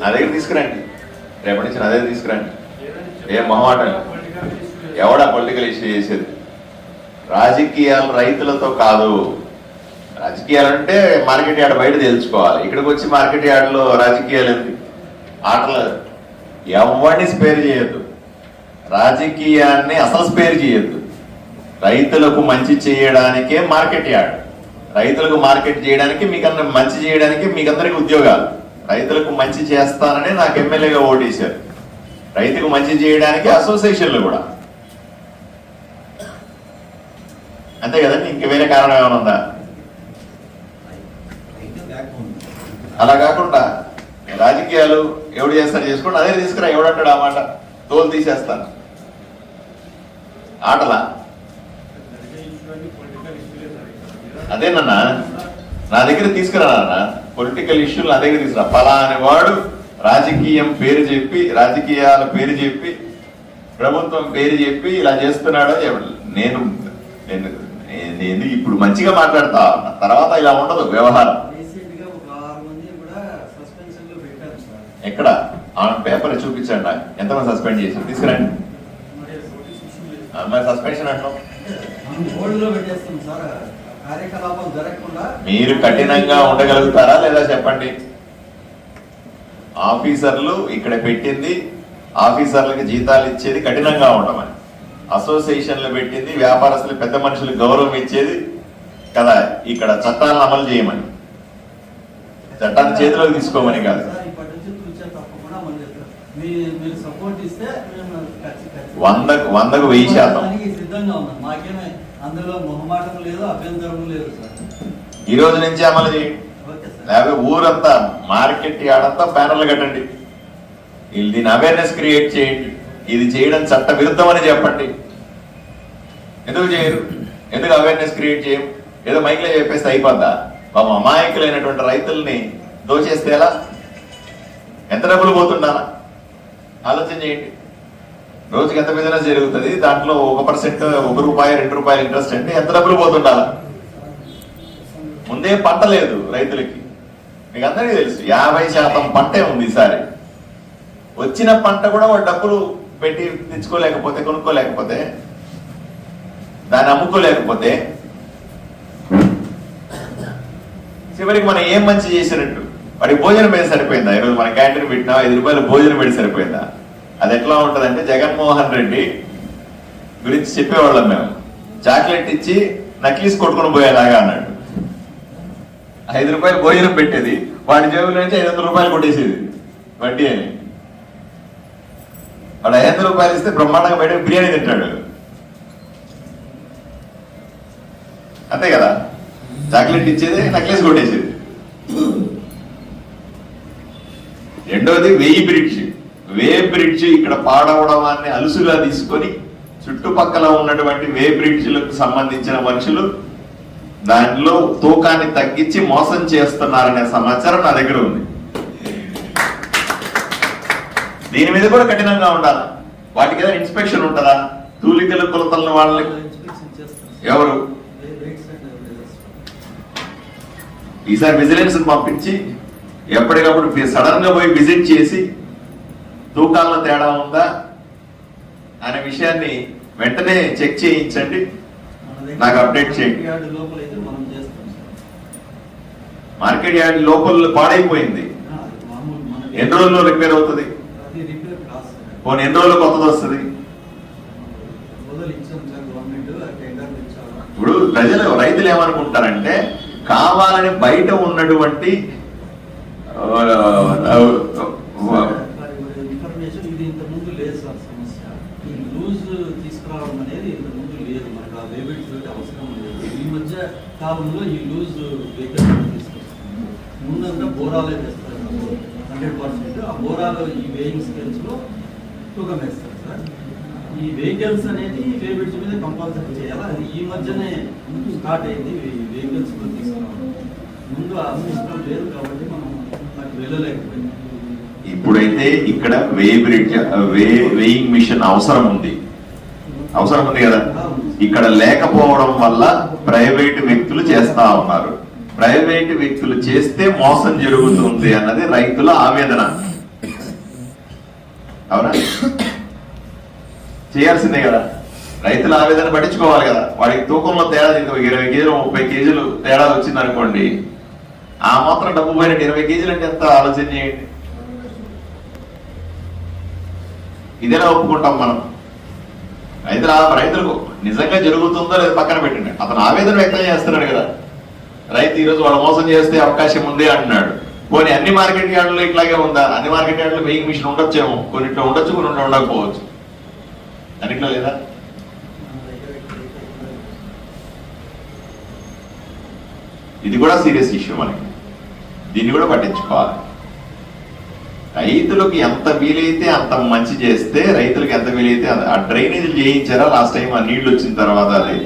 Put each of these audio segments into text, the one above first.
నా దగ్గర తీసుకురండి. రేపటి నుంచి నా దగ్గర తీసుకురండి. ఏ మొహమాటం. ఎవడా పొలిటికల్ ఇష్యూ చేసేది? రాజకీయాలు రైతులతో కాదు. రాజకీయాలు అంటే మార్కెట్ యార్డ్ బయట తెలుసుకోవాలి ఇక్కడికి వచ్చి మార్కెట్ యార్డ్లో రాజకీయాలు ఏంటి? ఆటలు ఎవరిని స్పేర్ చేయొద్దు. రాజకీయాన్ని అసలు స్పేర్ చేయొద్దు. రైతులకు మంచి చేయడానికే మార్కెట్ యార్డ్. రైతులకు మార్కెట్ చేయడానికి మీకన్నా మంచి చేయడానికి మీకందరికి ఉద్యోగాలు. రైతులకు మంచి చేస్తానని నాకు ఎమ్మెల్యేగా ఓటేశారు. రైతుకు మంచి చేయడానికి అసోసియేషన్లు కూడా. అంతే కదండి? ఇంక వేరే కారణం ఏమైనా ఉందా? అలా కాకుండా రాజకీయాలు ఎవడు చేస్తాడు చేసుకోండి. అదే తీసుకురా ఎవడంటాడు ఆ మాట? తోలు తీసేస్తాను. ఆటలా? అదేనన్నా నా దగ్గర తీసుకురా నాన్న పొలిటికల్ ఇష్యూలు నా దగ్గర తీసుకురా. ఫలాని వాడు రాజకీయం పేరు చెప్పి రాజకీయాల పేరు చెప్పి ప్రభుత్వం పేరు చెప్పి ఇలా చేస్తున్నాడు నేను నేను ఇప్పుడు మంచిగా మాట్లాడతా. తర్వాత ఇలా ఉండదు వ్యవహారం. ఎక్కడ? ఆ పేపర్ చూపించండి నాకు. ఎంతమంది సస్పెండ్ చేసి తీసుకురండి. మరి సస్పెన్షన్ అంటున్నాం కార్యకలాపం జరగకుండా మీరు కఠినంగా ఉండగలుగుతారా లేదా చెప్పండి? ఆఫీసర్లు ఇక్కడ పెట్టింది ఆఫీసర్లకు జీతాలు ఇచ్చేది కఠినంగా ఉండమని. అసోసియేషన్లు పెట్టింది వ్యాపారస్తులు పెద్ద మనుషులకు గౌరవం ఇచ్చేది కదా ఇక్కడ చట్టాలను అమలు చేయమని. చట్టాన్ని చేతిలోకి తీసుకోమని కాదు సార్ ఇప్పటి నుంచి తూచా తప్పకుండా అమలు చేస్తాం మీ మీరు సపోర్ట్ ఇస్తే మేము ఖచ్చి- ఖచ్చితంగా వందకు వందకు వెయ్యి శాతం. దానికి సిద్ధంగా ఉన్నాం. మాకేమే అందులో మొహమాటం లేదు అభ్యంతరం లేదు సార్. ఈ రోజు నుంచి అమలు చేయండి లేకపోతే ఊరంతా మార్కెట్ యార్డంతా ప్యానర్లు కట్టండి. వీళ్ళు దీని అవేర్నెస్ క్రియేట్ చేయండి. ఇది చేయడం చట్ట విరుద్ధమని చెప్పండి. ఎందుకు చేయరు? ఎందుకు అవేర్నెస్ క్రియేట్ చేయం ఏదో మైక్లో చెప్పేస్తే అయిపోద్దా? పాపం అమాయకులైనటువంటి రైతుల్ని దోచేస్తే ఎలా? ఎంత డబ్బులు పోతుండాలా? ఆలోచన చేయండి. రోజుకి ఎంత బిజినెస్ జరుగుతుంది. దాంట్లో ఒక పర్సెంట్ ఒక రూపాయి రెండు రూపాయలు ఇంట్రెస్ట్ అంటే ఎంత డబ్బులు పోతుండాల? ముందే పంట లేదు రైతులకి. మీకు అందరికీ తెలుసు యాభై శాతం పంటే ఉంది ఈసారి. వచ్చిన పంట కూడా వాడు డబ్బులు పెట్టి తెచ్చుకోలేకపోతే కొనుక్కోలేకపోతే దాన్ని అమ్ముకోలేకపోతే చివరికి మనం ఏం మంచి చేసినట్టు? వాడి భోజనం పెట్టి సరిపోయిందా? ఈరోజు మన క్యాంటీన్ పెట్టినా ఐదు రూపాయలు భోజనం పెట్టి సరిపోయిందా? అది ఎట్లా ఉంటుందంటే జగన్మోహన్ రెడ్డి గురించి చెప్పేవాళ్ళం మేము. చాక్లెట్ ఇచ్చి నక్లీస్ కొట్టుకుని పోయేలాగా అన్నాడు. ఐదు రూపాయలు భోజనం పెట్టేది వాడి జేబులో నుంచి ఐదు వందల రూపాయలు కొట్టేసేది వడ్డీ అని. వాడు ఐదు వందల రూపాయలు ఇస్తే బ్రహ్మాండంగా బయట బిర్యానీ తింటాడు. అంతే కదా? చాక్లెట్ ఇచ్చేది నక్లెస్ కొట్టేసేది. రెండోది వేయి బ్రిడ్జ్. వే బ్రిడ్జ్ ఇక్కడ పాడవడాన్ని అలుసుగా తీసుకొని చుట్టుపక్కల ఉన్నటువంటి వే బ్రిడ్జ్లకు సంబంధించిన మనుషులు దానిలో తూకాన్ని తగ్గించి మోసం చేస్తున్నారనే సమాచారం నా దగ్గర ఉంది. దీని మీద కూడా కఠినంగా ఉండాలి? వాటికి ఏదైనా ఇన్స్పెక్షన్ ఉంటుందా? తూలికల కొలతలను వాళ్ళని ఎవరు? ఈసారి విజిలెన్స్ పంపించి ఎప్పటికప్పుడు సడన్గా పోయి విజిట్ చేసి తూకాల్లో తేడా ఉందా అనే విషయాన్ని వెంటనే చెక్ చేయించండి. నాకు అప్డేట్ చేయండి. మార్కెట్ యార్డ్ లోపల పాడైపోయింది. ఎన్ని రోజుల్లో రిపేర్ అవుతుంది? పోనీ ఎన్ని రోజులు కొత్తది వస్తుంది? ఇప్పుడు ప్రజలు రైతులు ఏమనుకుంటారంటే కావాలని బయట ఉన్నటువంటి తీసుకురావడం అనేది ఇంత ముందు లేదు మనకు ఆ వేబిట్స్ అవసరం లేదు ఈ మధ్య కాలంలో ఈ లూజ్ వెహికల్ తీసుకొస్తాం ముందంతా బోరాలే వేస్తారు హండ్రెడ్ పర్సెంట్ ఆ బోరాలు ఈ వేయింగ్ స్కేల్స్లో తూకం వేస్తారు సార్ ఈ వెహికల్స్ అనేది వేబిట్స్ మీద కంపల్సరీ చేయాలి అది ఈ మధ్యనే స్టార్ట్ అయింది ఈ వెహికల్స్ కూడా తీసుకురావడం ముందు ఆ సిస్టమ్ లేదు కాబట్టి ఇప్పుడైతే ఇక్కడ weighbridge weigh weighing machine అవసరం ఉంది. అవసరం ఉంది కదా? ఇక్కడ లేకపోవడం వల్ల ప్రైవేట్ వ్యక్తులు చేస్తా ఉన్నారు. ప్రైవేట్ వ్యక్తులు చేస్తే మోసం జరుగుతుంది అన్నది రైతుల ఆవేదన. అవునా? చేయాల్సిందే కదా. రైతుల ఆవేదన పట్టించుకోవాలి కదా. వాడికి తూకంలో తేడా ఇరవై కేజీలు ముప్పై కేజీలు తేడా వచ్చింది అనుకోండి ఆ మాత్రం డబ్బు పోయినట్టు ఇరవై కేజీలు అంటే ఎంత ఆలోచన చేయండి. ఇదేలా ఒప్పుకుంటాం మనం. రైతుల రైతులకు నిజంగా జరుగుతుందో లేదో పక్కన పెట్టండి. అతను ఆవేదన వ్యక్తం చేస్తున్నాడు కదా. రైతు ఈరోజు వాడు మోసం చేస్తే అవకాశం ఉంది అంటున్నాడు. కొన్ని అన్ని మార్కెట్ యార్డులు ఇట్లాగే ఉందా? అన్ని మార్కెట్ యార్డులు వెయ్యి మిషన్ ఉండొచ్చేమో. కొన్నిట్లో ఉండొచ్చు కొన్ని ఉండకపోవచ్చు. అన్నిట్లో లేదా? ఇది కూడా సీరియస్ ఇష్యూ మనకి. దీన్ని కూడా పట్టించుకోవాలి. రైతులకు ఎంత వీలైతే అంత మంచి చేస్తే రైతులకు ఎంత వీలైతే ఆ డ్రైనేజీలు చేయించారా? లాస్ట్ టైం ఆ నీళ్ళు వచ్చిన తర్వాత అది.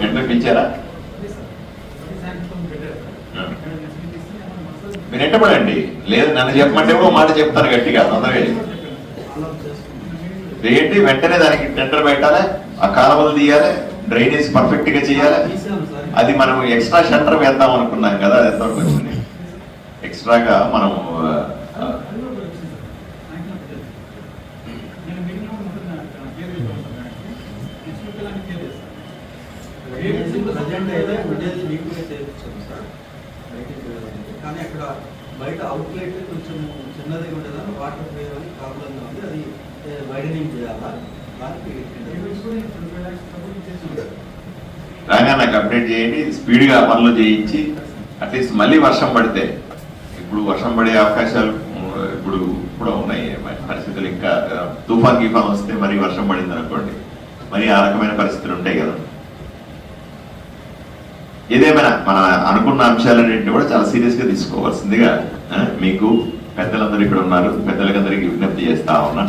టెండర్ పిలిచారా? మీరు ఎంటపడండి లేదు నన్ను చెప్పమంటే కూడా ఒక మాట చెప్తాను గట్టిగా. తొందరగా ఏంటి వెంటనే దానికి టెండర్ పెట్టాలి? ఆ కాలువలు తీయాలి డ్రైనేజ్ పర్ఫెక్ట్గా చేయాలి. సార్ అది మనం ఎక్స్ట్రా షట్టర్ వేద్దాం అనుకున్నాం కదా అది ఎంతవరకు వచ్చింది ఎక్స్ట్రాగా మనం ఆ, ప్రజెంట్ అయితే విలేజ్ నీట్గా చేయించాం సార్ కానీ అక్కడ బయట అవుట్లెట్ కొంచెం చిన్నదిగా ఉండేదాన్ని వాటర్ వేయాలని ప్రాబ్లంగా ఉంది అది వైడనింగ్ చేయాలా? దానికి రాగా నాకు అప్డేట్ చేయండి. స్పీడ్గా పనులు చేయించి అట్లీస్ట్ మళ్ళీ వర్షం పడితే. ఇప్పుడు వర్షం పడే అవకాశాలు ఇప్పుడు కూడా ఉన్నాయి. పరిస్థితులు ఇంకా తుఫాన్ గీఫాన్ వస్తే మరి వర్షం పడింది అనుకోండి. మరి ఆ రకమైన పరిస్థితులు ఉంటాయి కదా. ఏదేమైనా మన అనుకున్న అంశాలన్నింటినీ కూడా చాలా సీరియస్గా తీసుకోవాల్సిందిగా మీకు పెద్దలందరూ ఇక్కడ ఉన్నారు. పెద్దలకందరికీ విజ్ఞప్తి చేస్తా ఉన్నా.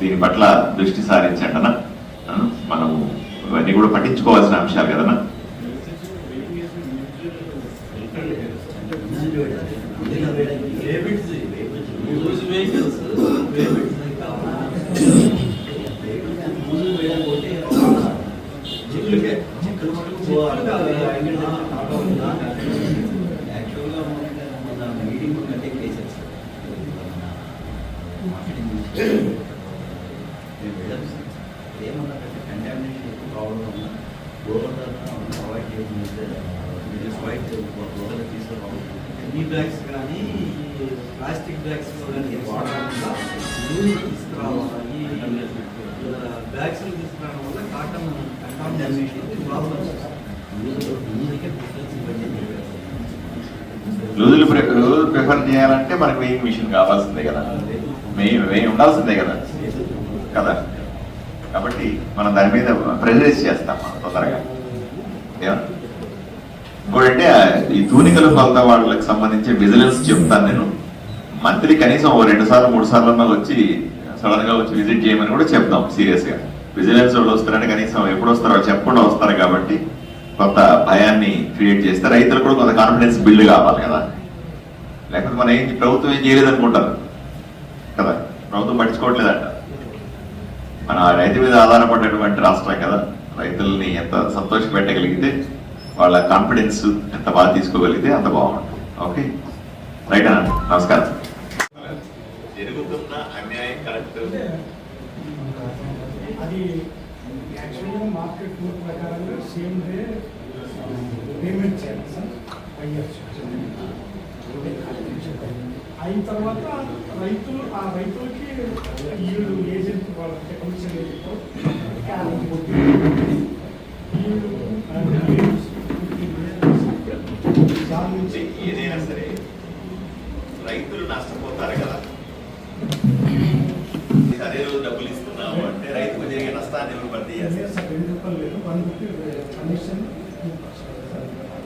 దీని పట్ల దృష్టి సారించండి అన్న. మనము మనం ఇవన్నీ కూడా పట్టించుకోవాల్సిన అంశాలు కదన్నా వెహికల్స్ చిక్కులకే చిక్కులు మటుకు యాక్చువల్గా మన మీటింగ్ కండక్ట్ చేశారు సార్ ఏమన్నారంటే కంటామినేషన్ ఎక్కువ ప్రాబ్లం ఉన్నా గోవర్ధన అవాయిడ్ చేయడం అవాయిడ్ గోవర్ధన తీసుకోవాలి ఈ బ్యాగ్స్ కానీ ప్లాస్టిక్ బ్యాగ్స్ కానీ వాడకుండా లూజ్ తీసుకురావాలా ఈ బ్యాగ్స్ తీసుకురావడం వల్ల కాటన్ కంటామినేషన్ ప్రాబ్లమ్స్ లూజులు లూజులు ప్రిఫర్ చేయాలంటే మనకు వెయింగ్ మిషన్ కావాల్సిందే కదా. వెయ్యి వెయ్యి ఉండాల్సిందే కదా. కదా. కాబట్టి మనం దాని మీద ప్రెజరైజ్ చేస్తాం మనం తొందరగా. ఏమన్నా? ఇంకోటంటే ఈ తూనికలు కొలత వాళ్ళకి సంబంధించి విజిలెన్స్ చెప్తాను నేను. మంత్లీ కనీసం ఓ రెండు సార్లు మూడు సార్లు అన్నా వచ్చి సడన్గా వచ్చి విజిట్ చేయమని కూడా చెప్తాం సీరియస్గా విజిలెన్స్ వాళ్ళు వస్తారని కనీసం ఎప్పుడు వస్తారో చెప్పకుండా వస్తారు కాబట్టి కొంత భయాన్ని క్రియేట్ చేస్తే రైతులు కూడా కొంత కాన్ఫిడెన్స్ బిల్డ్ కావాలి కదా. లేకపోతే మనం ఏం ప్రభుత్వం ఏం చేయలేదు అనుకుంటారు కదా? ప్రభుత్వం పట్టించుకోవట్లేదంట. మన రైతు మీద ఆధారపడినటువంటి రాష్ట్రం కదా. రైతుల్ని ఎంత సంతోష పెట్టగలిగితే వాళ్ళ కాన్ఫిడెన్స్ ఎంత బాగా తీసుకోగలిగితే అంత బాగుంటుంది. ఓకే? రైట్ అన్న నమస్కారం. జరుగుతున్న అన్యాయం కరెక్ట్? అది యాక్చువల్గా మార్కెట్ ప్రకారంగా సేమ్ డే పేమెంట్ చేయాలి సార్. అయ్యచ్చు. అయిన తర్వాత రైతులు ఆ రైతులకి ఈళ్ళు ఏజెంట్ వాళ్ళకి కమిషన్ ఏజెంట్ దాని నుంచి ఏదైనా సరే రైతులు నష్టపోతారు కదా. అదే రోజు డబ్బులు ఇస్తున్నాము అంటే రైతుకు జరిగే నష్టాన్ని ఎవరు భర్తీ లేదు చేస్తారు సార్ రెండు రూపాయలు లేదు one rupee commission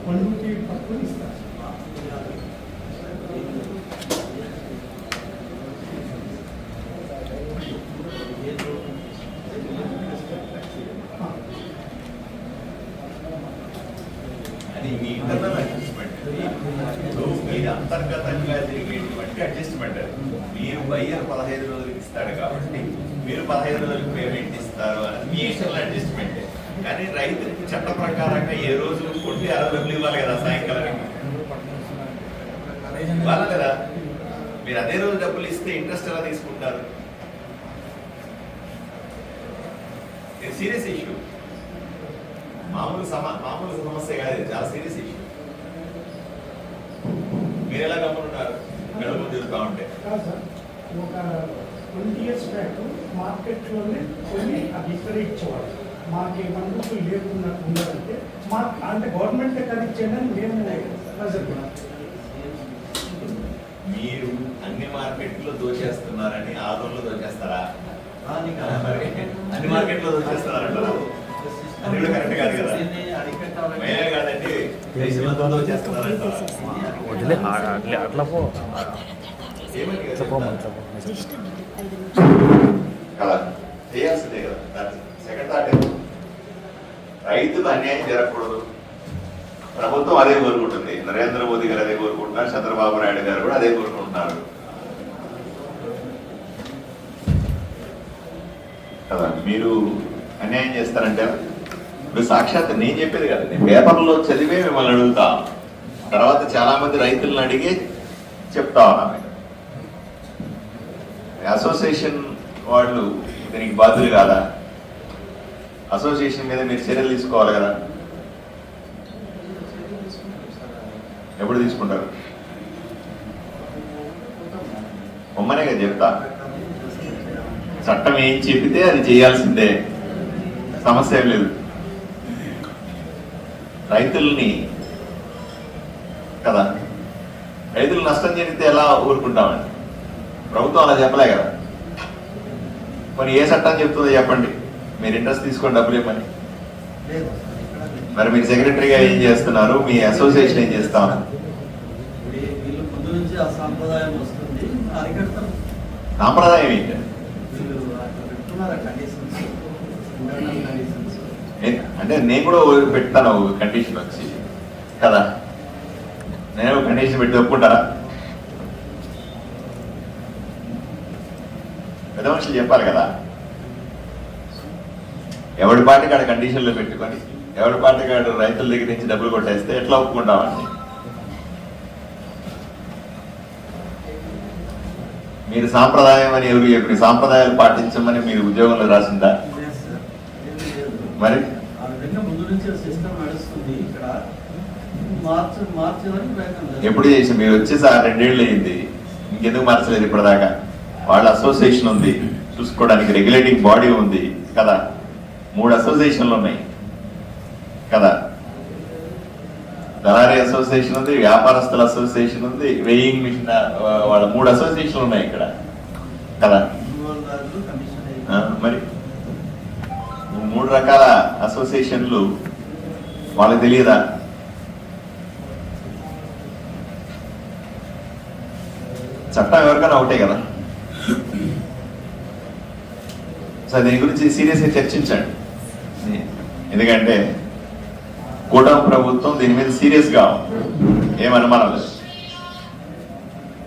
one rupee పట్టుకొని ఇస్తారు అది మీ ఇంటర్నల్ అడ్జస్ట్మెంట్ మీరు అంతర్గతంగా జరిగేటువంటి అడ్జస్ట్మెంట్ అది. మీరు బయ్యర్ పదహైదు రోజులకి ఇస్తారు ఇస్తాడు కాబట్టి మీరు పదహైదు రోజులకు పేమెంట్ ఇస్తారు అని మీ ఇంటర్నల్ అడ్జస్ట్మెంట్ కానీ రైతులకు చట్ట ప్రకారంగా ఏ రోజు కొట్టి ఆ రోజు ఇవ్వాలి కదా సాయంకాలానికి ఇవ్వాలి కదా మీరు అదే రోజు డబ్బులు ఇస్తే ఇంట్రెస్ట్ ఎలా తీసుకుంటారు? సీరియస్ ఇష్యూ మామూలు సమ మామూలు సమస్య కాదు చాలా సీరియస్ ఇష్యూ మీరు ఎలా గమనున్నారు గడప తిరుగుతూ ఉంటే. ఒక ట్వంటీ ఇయర్స్ బ్యాక్ మార్కెట్లోనే కొన్ని అది ఇక్కడ ఇచ్చేవాడు మాకు మందుకు లేకుండా ఉండాలంటే మా అంటే గవర్నమెంట్ కనెక్ట్ చేయడానికి మేము ప్రజెంట్ మీరు అన్ని మార్కెట్లో దోచేస్తున్నారని ఆదోళ్ళు దోచేస్తారా? అన్ని మార్కెట్లో అది కూడా కరెక్ట్ కాదు కదా. మేమే కాదండి. దోచేస్తున్నారంటారా? అట్లే పో. ఏమని కదా కదా చేయాల్సిందే కదా. సెకండ్ థాట్ రైతుకు అన్యాయం జరగకూడదు. ప్రభుత్వం అదే కోరుకుంటుంది. నరేంద్ర మోదీ గారు అదే కోరుకుంటున్నారు. చంద్రబాబు నాయుడు గారు కూడా అదే కోరుకుంటున్నారు. కదా మీరు అన్యాయం చేస్తారంటే ఇప్పుడు సాక్షాత్ నేను చెప్పేది కదా. నేను పేపర్లో చదివే మిమ్మల్ని అడుగుతా. తర్వాత చాలా మంది రైతులను అడిగి చెప్తా ఉన్నా అసోసియేషన్ వాళ్ళు దీనికి బాధ్యులు కాదా? అసోసియేషన్ మీద మీరు చర్యలు తీసుకోవాలి కదా. ఎప్పుడు తీసుకుంటారు? బొమ్మనే కదా చెప్తా. చట్టం ఏం చెబితే అది చేయాల్సిందే. సమస్య లేదు. రైతుల్ని కదా. రైతులు నష్టం జరిగితే ఎలా ఊరుకుంటామని ప్రభుత్వం అలా చెప్పలే కదా. మరి ఏ చట్టం చెప్తుందో చెప్పండి. మీరు ఇంట్రెస్ట్ తీసుకొని డబ్బులు ఇవ్వమని. మరి మీరు సెక్రటరీగా ఏం చేస్తున్నారు? మీ అసోసియేషన్ ఏం చేస్తా ఉన్నారు? సాంప్రదాయం ఏంటి? అంటే నేను కూడా పెడతాను కండిషన్ వచ్చి. కదా? నేను కండిషన్ పెట్టి ఒప్పుకుంటారా? మనుషులు చెప్పాలి కదా. ఎవడి పాటికి ఆడ కండిషన్లో పెట్టుకొని ఎవడి పాటికి ఆడు రైతుల దగ్గర నుంచి డబ్బులు కొట్టేస్తే ఎట్లా ఒప్పుకుంటామండి మీరు సాంప్రదాయం అని ఎవరు చెప్పి సాంప్రదాయాలు పాటించమని మీరు ఉద్యోగంలో రాసిందా? మరి. ఎప్పుడు చేసి మీరు వచ్చేసి ఆ రెండేళ్ళు అయింది. ఇంకెందుకు మార్చలేదు ఇప్పటిదాకా? వాళ్ళ అసోసియేషన్ ఉంది. చూసుకోవడానికి రెగ్యులేటింగ్ బాడీ ఉంది. కదా? మూడు అసోసియేషన్లు ఉన్నాయి. కదా? దళారీ అసోసియేషన్ ఉంది వ్యాపారస్తుల అసోసియేషన్ ఉంది వెయింగ్ మిషన్ వాళ్ళ మూడు అసోసియేషన్లు ఉన్నాయి ఇక్కడ. కదా? మరి? మూడు రకాల అసోసియేషన్లు వాళ్ళకి తెలియదా? చట్టం ఎవరికైనా ఒకటే కదా? సో దీని గురించి సీరియస్గా చర్చించండి. ఎందుకంటే కూటమి ప్రభుత్వం దీని మీద సీరియస్గా ఏం లేదు.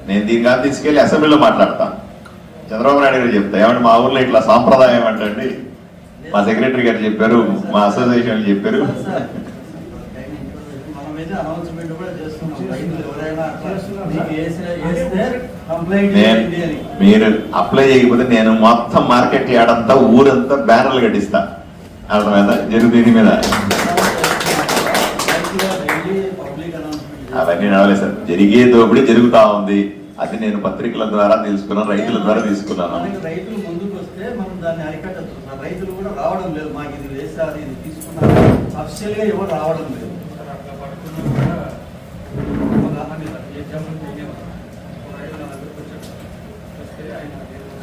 నేను దీని కాదు తీసుకెళ్ళి అసెంబ్లీలో మాట్లాడతాను చంద్రబాబు నాయుడు గారు చెప్తా ఏమంటే మా ఊర్లో ఇట్లా సాంప్రదాయం ఏమంటండి మా సెక్రటరీ గారు చెప్పారు మా అసోసియేషన్ చెప్పారు. అనౌన్స్మెంట్ కూడా చేస్తున్నాం. ఎవరైనా మీరు అప్లై చేయకపోతే నేను మొత్తం మార్కెట్ యార్డంతా ఊరంతా బ్యానర్లు కట్టిస్తా. అర్థమైందా? జరుగు దీని మీద. అవన్నీ నడవలేదు సార్. జరిగే దోపిడీ జరుగుతా ఉంది. అది నేను పత్రికల ద్వారా తెలుసుకున్నాను రైతుల ద్వారా తీసుకున్నాను. రైతులు ముందుకు వస్తే మనం దాన్ని అరికట్టచ్చు. సార్ రైతులు కూడా రావడం లేదు. మాకు ఇది వేసారు ఇది తీసుకున్నారు అఫిషియల్గా ఎవరు రావడం లేదు.